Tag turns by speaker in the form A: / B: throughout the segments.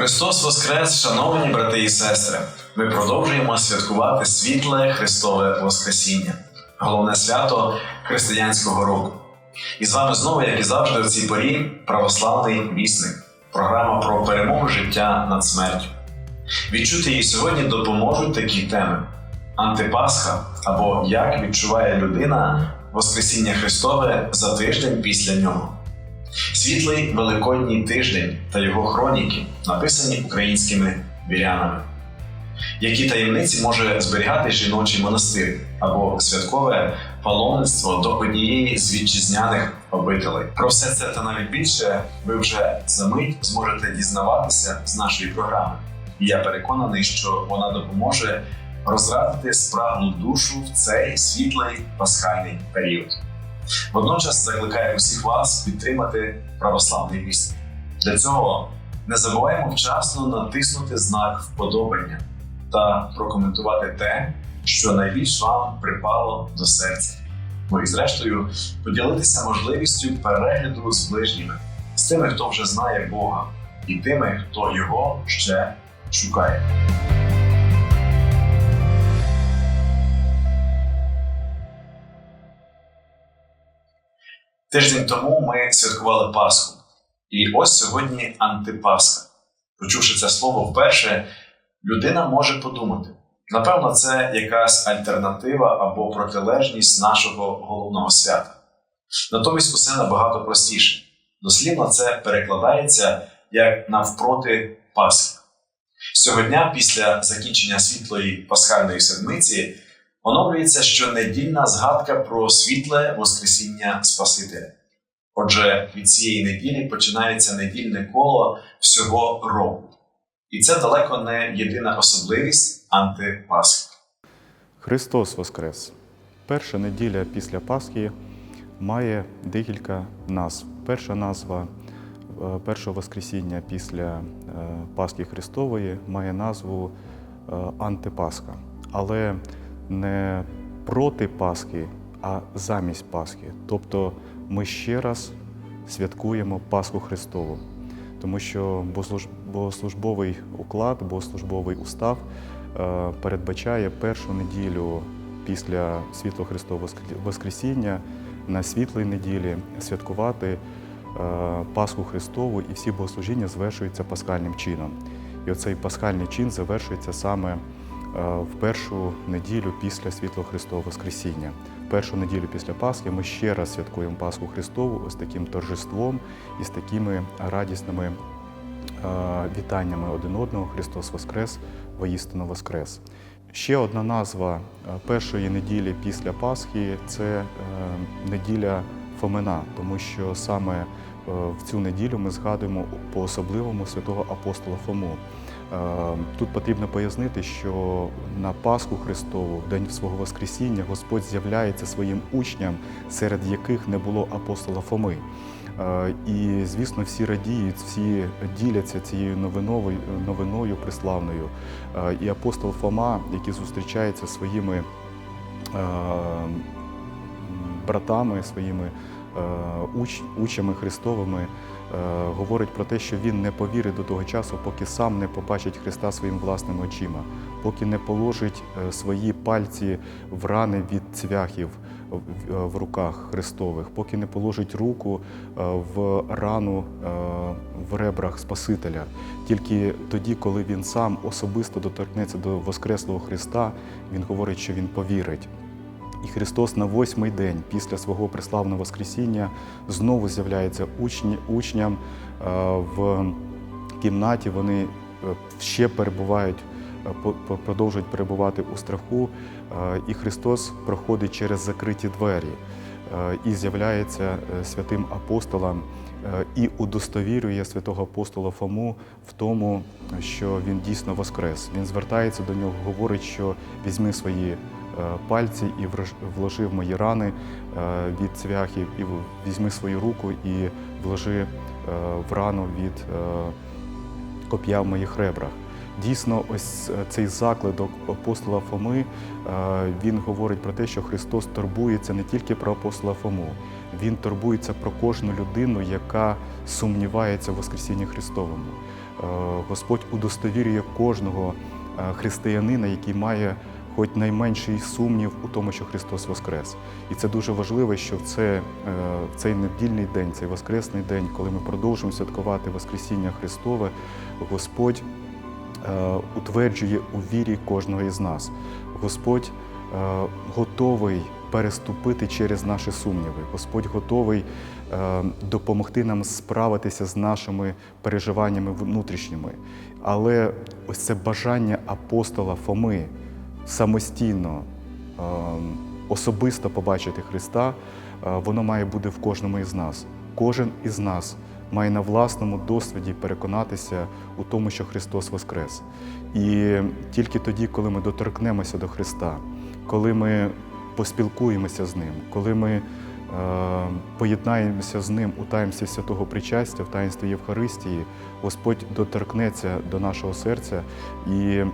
A: Христос Воскрес, шановні брати і сестри! Ми продовжуємо святкувати світле Христове Воскресіння, головне свято християнського року. І з вами знову, як і завжди, в цій порі православний вісник, програма про перемогу життя над смертю. Відчути її сьогодні допоможуть такі теми: антипасха або як відчуває людина Воскресіння Христове за тиждень після нього. Світлий Великодній тиждень та його хроніки написані українськими вірянами. Які таємниці може зберігати жіночий монастир або святкове паломництво до однієї з вітчизняних обителей? Про все це та навіть більше ви вже за мить зможете дізнаватися з нашої програми. І я переконаний, що вона допоможе розрадити спраглу душу в цей світлий пасхальний період. Водночас закликаю усіх вас підтримати православний вісник. Для цього не забуваємо вчасно натиснути знак вподобання та прокоментувати те, що найбільш вам припало до серця. Ну і зрештою поділитися можливістю перегляду з ближніми, з тими, хто вже знає Бога, і тими, хто його ще шукає. Тиждень тому ми святкували Пасху. І ось сьогодні антипасха. Почувши це слово вперше, людина може подумати: напевно, це якась альтернатива або протилежність нашого головного свята. Натомість усе набагато простіше. Дослівно це перекладається як навпроти Пасхи. Сьогодні, після закінчення світлої пасхальної седмиці, оновлюється щонедільна згадка про світле Воскресіння Спасителя. Отже, від цієї неділі починається недільне коло всього року. І це далеко не єдина особливість антипасхи.
B: Христос Воскрес! Перша неділя після Пасхи має декілька назв. Перша назва е, першого Воскресіння після е, Пасхи Христової має назву е, Антипасха, але не проти Пасхи, а замість Пасхи. Тобто ми ще раз святкуємо Пасху Христову, тому що богослуж- богослужбовий уклад, богослужбовий устав е, передбачає першу неділю після світло Христового Воскр- Воскресіння на світлій неділі святкувати е, Пасху Христову, і всі богослужіння звершуються пасхальним чином. І оцей пасхальний чин завершується саме в першу неділю після світло Христового Воскресіння. Першу неділю після Пасхи ми ще раз святкуємо Пасху Христову ось таким торжеством і з такими радісними е, вітаннями один одного Христос Воскрес, воістину Воскрес. Ще одна назва е, першої неділі після Пасхи це е, неділя Фомина, тому що саме е, в цю неділю ми згадуємо по особливому святого апостола Фому. Е, Тут потрібно пояснити, що на Пасху Христову, в день свого Воскресіння, Господь з'являється своїм учням, серед яких не було апостола Фоми. Е, І, звісно, всі радіють, всі діляться цією новиною, новиною приславною. Е, І апостол Фома, який зустрічається своїми братами, своїми учнями Христовими, говорить про те, що він не повірить до того часу, поки сам не побачить Христа своїм власними очима, поки не положить е, свої пальці в рани від цвяхів в- в руках Христових, поки не положить руку е, в рану е, в ребрах Спасителя. Тільки тоді, коли він сам особисто доторкнеться до Воскреслого Христа, він говорить, що він повірить. І Христос на восьмий день після свого преславного Воскресіння знову з'являється учні, учням е, в кімнаті. Вони е, ще перебувають, е, продовжують перебувати у страху, і Христос проходить через закриті двері і з'являється святим апостолам е, і удостовірює святого апостола Фому в тому, що він дійсно воскрес. Він звертається до нього, говорить, що візьми свої пальці і вложи в мої рани е, від цвяхів, і візьми свою руку і вложи е, в рану від е, коп'я в моїх ребрах. Дійсно, ось е, цей заклик апостола Фоми, е, він говорить про те, що Христос турбується не тільки про апостола Фому, Він турбується про кожну людину, яка сумнівається в Воскресінні Христовому. Господь удостовірює кожного е, християнина, який має хоч найменший сумнів у тому, що Христос Воскрес. І це дуже важливо, що в, це, е, цей недільний день, цей Воскресний день, коли ми продовжуємо святкувати Воскресіння Христове, Господь е, утверджує у вірі кожного із нас. Господь е, готовий переступити через наші сумніви. Господь готовий допомогти нам справитися з нашими переживаннями внутрішніми. Але ось це бажання апостола Фоми самостійно, е, особисто побачити Христа, е, воно має бути в кожному із нас. Кожен із нас має на власному досвіді переконатися у тому, що Христос Воскрес. І тільки тоді, коли ми доторкнемося до Христа, коли ми поспілкуємося з Ним, коли ми е, поєднаємося з Ним у таїнстві святого причастя, в таїнстві Євхаристії, Господь доторкнеться до нашого серця і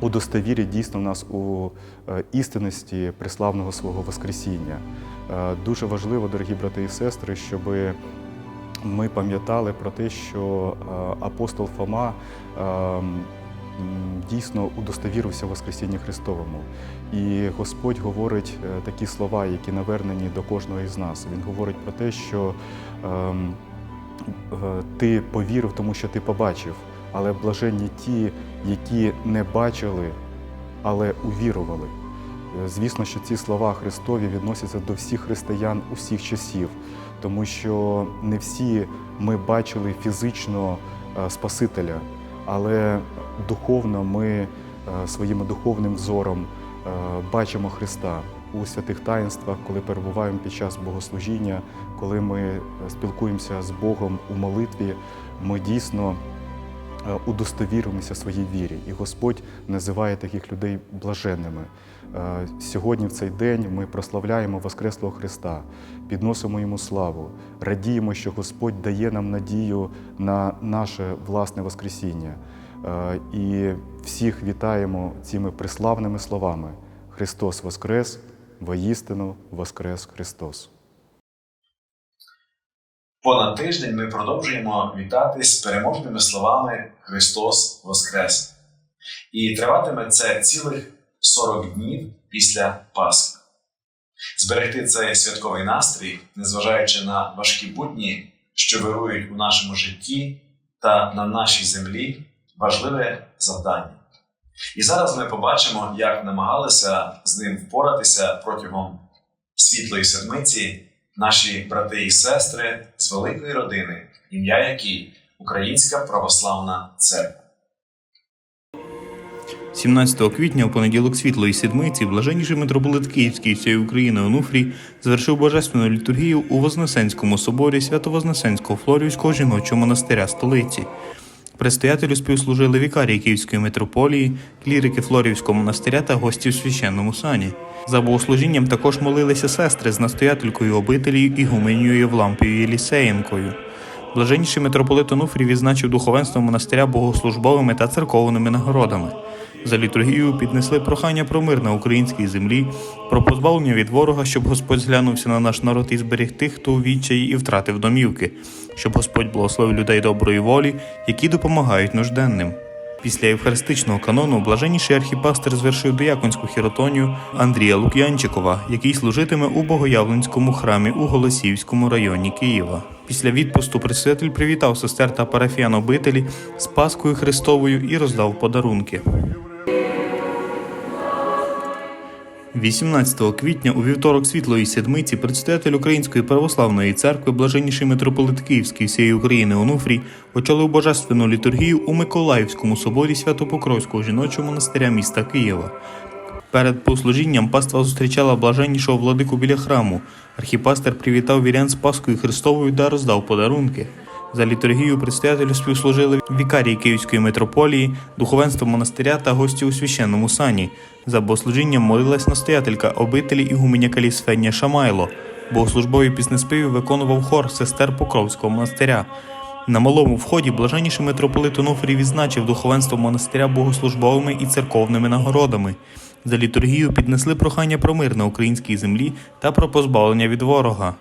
B: удостовірить дійсно нас у е, істинності преславного свого Воскресіння. Е, Дуже важливо, дорогі брати і сестри, щоб ми пам'ятали про те, що е, апостол Фома дійсно удостовірився Воскресінні Христовому. І Господь говорить такі слова, які навернені до кожного із нас. Він говорить про те, що ем, ти повірив, тому що ти побачив, але блаженні ті, які не бачили, але увірували. Е, Звісно, що ці слова Христові відносяться до всіх християн усіх часів, тому що не всі ми бачили фізично е, Спасителя, але духовно ми е, своїм духовним взором бачимо Христа у святих таїнствах, коли перебуваємо під час богослужіння, коли ми спілкуємося з Богом у молитві, ми дійсно е, удостовіримося своїй вірі. І Господь називає таких людей блаженними. Е, Сьогодні, в цей день, ми прославляємо Воскреслого Христа, підносимо йому славу, радіємо, що Господь дає нам надію на наше власне Воскресіння. Е, І всіх вітаємо цими приславними словами: Христос Воскрес, воістину Воскрес Христос.
A: Понад тиждень ми продовжуємо вітатись переможними словами Христос Воскрес. І триватиме це цілих 40 днів після Пасхи. Зберегти цей святковий настрій, незважаючи на важкі будні, що вирують у нашому житті та на нашій землі, важливе завдання. І зараз ми побачимо, як намагалися з ним впоратися протягом світлої седмиці наші брати і сестри з великої родини, ім'я якій Українська Православна Церква.
C: 17 квітня у понеділок світлої седмиці блаженніший митрополит Київський всієї України Онуфрій завершив божественну літургію у Вознесенському соборі Свято-Вознесенського Флорівського жіночого монастиря столиці. Предстоятелю співслужили вікарії Київської митрополії, клірики Флорівського монастиря та гості в священному сані. За богослужінням також молилися сестри з настоятелькою обителію Ігуменією Євлампією Єлісеєнкою. Блаженніший митрополит Онуфрій відзначив духовенство монастиря богослужбовими та церковними нагородами. За літургією піднесли прохання про мир на українській землі, про позбавлення від ворога, щоб Господь зглянувся на наш народ і зберіг тих, хто у відчаї і втратив домівки, щоб Господь благословив людей доброї волі, які допомагають нужденним. Після євхаристичного канону блаженніший архіпастер звершив дияконську хіротонію Андрія Лук'янчикова, який служитиме у Богоявленському храмі у Голосіївському районі Києва. Після відпусту предстоятель привітав сестер та парафіян обителі з Паскою Христовою і роздав подарунки. 18 квітня у вівторок світлої седмиці предстоятель Української православної церкви, блаженніший митрополит Київський всієї України Онуфрій, очолив божественну літургію у Миколаївському соборі Святопокровського жіночого монастиря міста Києва. Перед послужінням паства зустрічала блаженнішого владику біля храму. Архіпастер привітав вірян з Паскою Христовою та роздав подарунки. За літургію предстоятелю співслужили вікарії Київської митрополії, духовенство монастиря та гості у священному сані. За богослужінням молилась настоятелька обителі ігуменя Калісфенія Шамайло. Богослужбові піснеспіві виконував хор сестер Покровського монастиря. На малому вході блаженніший митрополит Онуфрій відзначив духовенство монастиря богослужбовими і церковними нагородами. За літургію піднесли прохання про мир на українській землі та про позбавлення від ворога.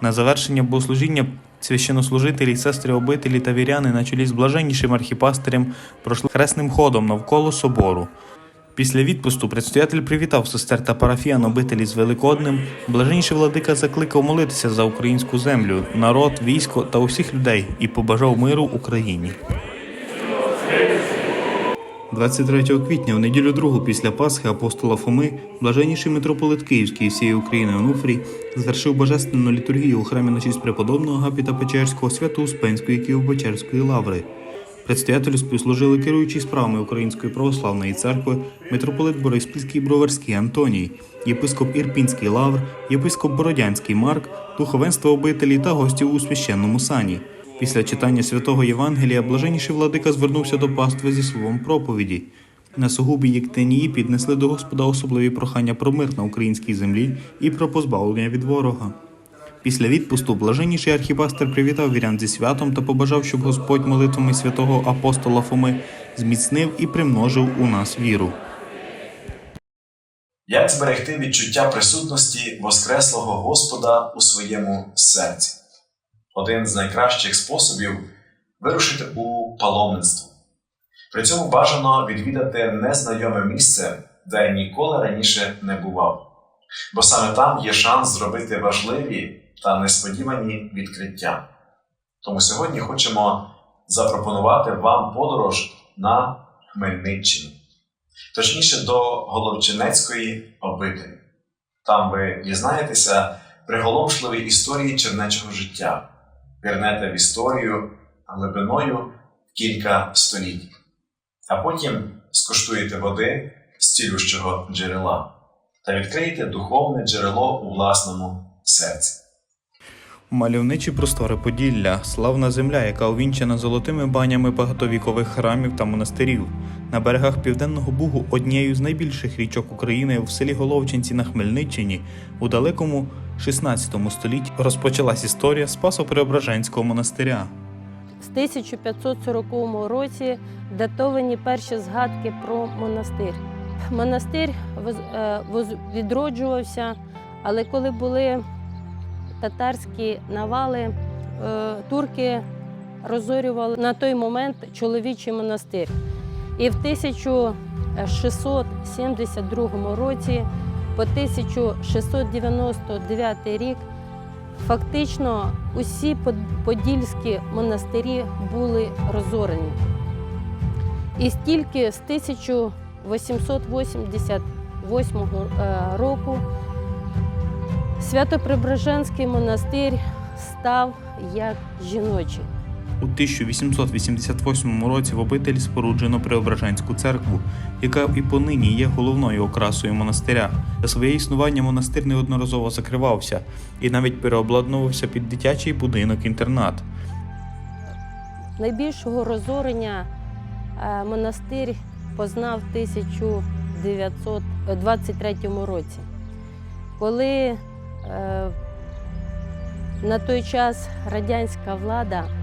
C: На завершення богослужіння Священнослужителі, сестри обителі та віряни на чолі з блаженнішим архіпастирем пройшли хресним ходом навколо собору. Після відпусту предстоятель привітав сестер та парафіян обителі з Великодним. Блаженніший владика закликав молитися за українську землю, народ, військо та усіх людей і побажав миру Україні. 23 квітня, в неділю другу після Пасхи апостола Фоми, блаженніший митрополит Київський і всієї України Онуфрій звершив божественну літургію у храмі на честь преподобного Агапіта Печерського Свято-Успенської Києво-Печерської лаври. Предстоятелю співслужили керуючий справами Української православної церкви митрополит Бориспільський Броварський Антоній, єпископ Ірпінський Лавр, єпископ Бородянський Марк, духовенство обителі та гості у священному сані. Після читання святого Євангелія блаженніший владика звернувся до пастви зі словом проповіді. На сугубі Єктенії піднесли до Господа особливі прохання про мир на українській землі і про позбавлення від ворога. Після відпусту блаженніший архіпастер привітав вірян зі святом та побажав, щоб Господь молитвами святого апостола Фоми зміцнив і примножив у нас віру.
A: Як зберегти відчуття присутності Воскреслого Господа у своєму серці? Один з найкращих способів вирушити у паломництво. При цьому бажано відвідати незнайоме місце, де ніколи раніше не бував. Бо саме там є шанс зробити важливі та несподівані відкриття. Тому сьогодні хочемо запропонувати вам подорож на Хмельниччину точніше до Головчинецької обителі. Там ви дізнаєтеся приголомшливі історії чернечого життя, пірнете в історію глибиною кілька століть, а потім скуштуєте води з цілющого джерела та відкриєте духовне джерело у власному серці.
C: Мальовничі простори Поділля, славна земля, яка увінчена золотими банями багатовікових храмів та монастирів. На берегах Південного Бугу однією з найбільших річок України в селі Головчинці на Хмельниччині у далекому 16 столітті розпочалась історія Спасо-Преображенського монастиря.
D: В 1540 році датовані перші згадки про монастир. Монастир е, відроджувався, але коли були татарські навали, е, турки розорювали на той момент чоловічий монастир. І в 1672 році по 1699 рік Фактично усі подільські монастирі були розорені. І стільки з 1888 е, року Свято-Преображенський монастир став як жіночий.
C: У 1888 році в обителі споруджено Преображенську церкву, яка і понині є головною окрасою монастиря. За своє існування монастир неодноразово закривався і навіть переобладнувався під дитячий будинок-інтернат.
D: Найбільшого розорення е, монастир познав в 1923 році, коли е, на той час радянська влада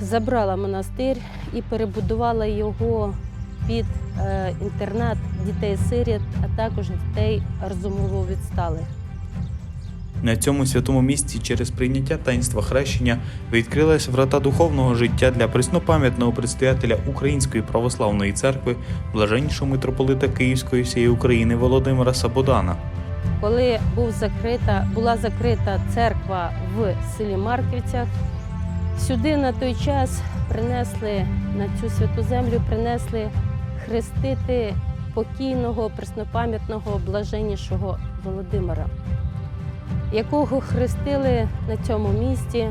D: забрала монастир і перебудувала його під е, інтернат дітей-сиріт, а також дітей розумово відсталих.
C: На цьому святому місці через прийняття таїнства хрещення відкрилась врата духовного життя для преснопам'ятного предстоятеля Української православної церкви, блаженнішого митрополита Київської всієї України Володимира Сабодана.
D: Коли був закрита, була закрита церква в селі Марківцях, сюди на той час принесли на цю святу землю, принесли хрестити покійного преснопам'ятного блаженнішого Володимира, якого хрестили на цьому місці.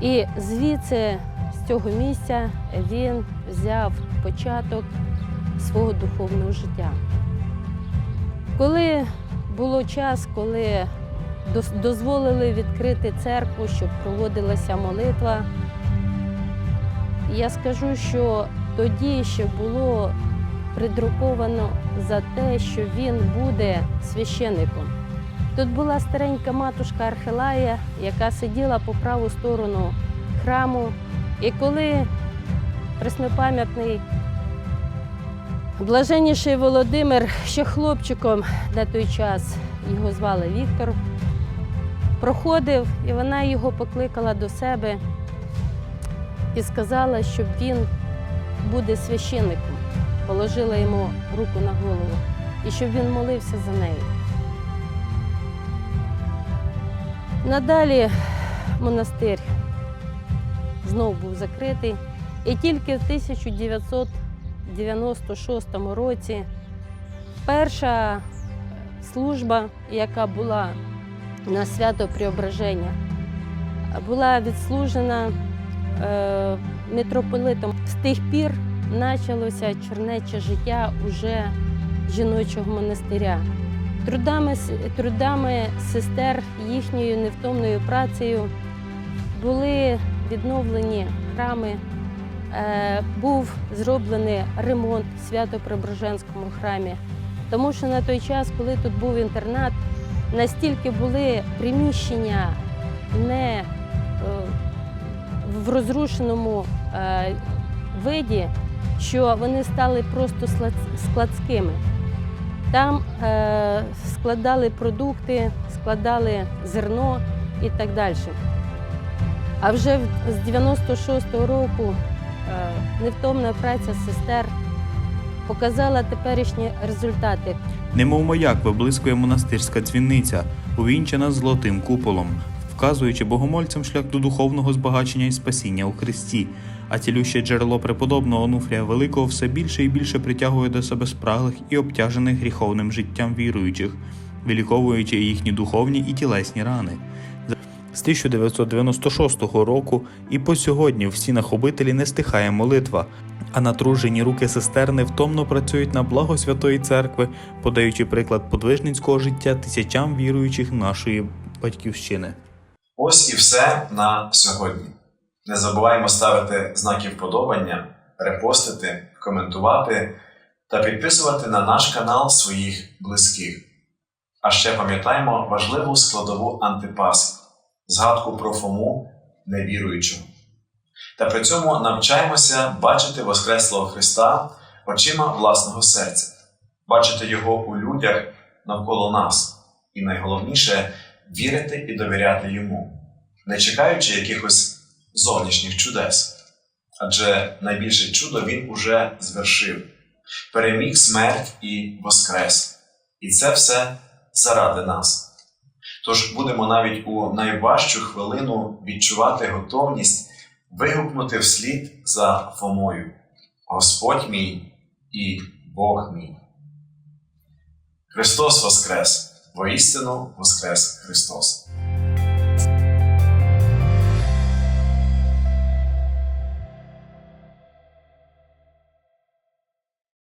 D: І звідси, з цього місця, він взяв початок свого духовного життя. Коли було час, коли дозволили відкрити церкву, щоб проводилася молитва. Я скажу, що тоді ще було придруковано за те, що він буде священником. Тут була старенька матушка Архилая, яка сиділа по праву сторону храму. І коли преснопам'ятний Блаженніший Володимир ще хлопчиком на той час його звали Віктор. Проходив, і вона його покликала до себе і сказала, щоб він буде священником. Положила йому руку на голову і щоб він молився за неї. Надалі монастир знов був закритий, і тільки в 1996 році перша служба, яка була на свято Преображення, була відслужена е, митрополитом. З тих пір почалося чернече життя уже жіночого монастиря. Трудами, трудами сестер їхньою невтомною працею були відновлені храми, е, був зроблений ремонт Свято-Преображенському храмі. Тому що на той час, коли тут був інтернат, настільки були приміщення не е, в розрушеному е, виді, що вони стали просто складськими. Там е, складали продукти, складали зерно і так далі. А вже з 96-го року невтомна праця сестер показала теперішні результати.
C: Немов маяк виблискує монастирська дзвіниця, увінчена золотим куполом, вказуючи богомольцям шлях до духовного збагачення і спасіння у Христі, а цілюще джерело преподобного Онуфрія Великого все більше і більше притягує до себе спраглих і обтяжених гріховним життям віруючих, виліковуючи їхні духовні і тілесні рани. З 1996 року і по сьогодні в стінах обителі не стихає молитва, а натружені руки сестер невтомно працюють на благо Святої Церкви, подаючи приклад подвижницького життя тисячам віруючих нашої батьківщини.
A: Ось і все на сьогодні. Не забуваємо ставити знаки вподобання, репостити, коментувати та підписувати на наш канал своїх близьких. А ще пам'ятаємо важливу складову антипаски згадку про Фому невіруючого. Та при цьому навчаємося бачити Воскреслого Христа очима власного серця, бачити Його у людях навколо нас, і найголовніше вірити і довіряти Йому, не чекаючи якихось зовнішніх чудес. Адже найбільше чудо Він уже звершив, переміг смерть і воскрес. І це все заради нас. Тож будемо навіть у найважчу хвилину відчувати готовність вигукнути вслід за Фомою: Господь мій і Бог мій. Христос Воскрес! Воістину Воскрес Христос!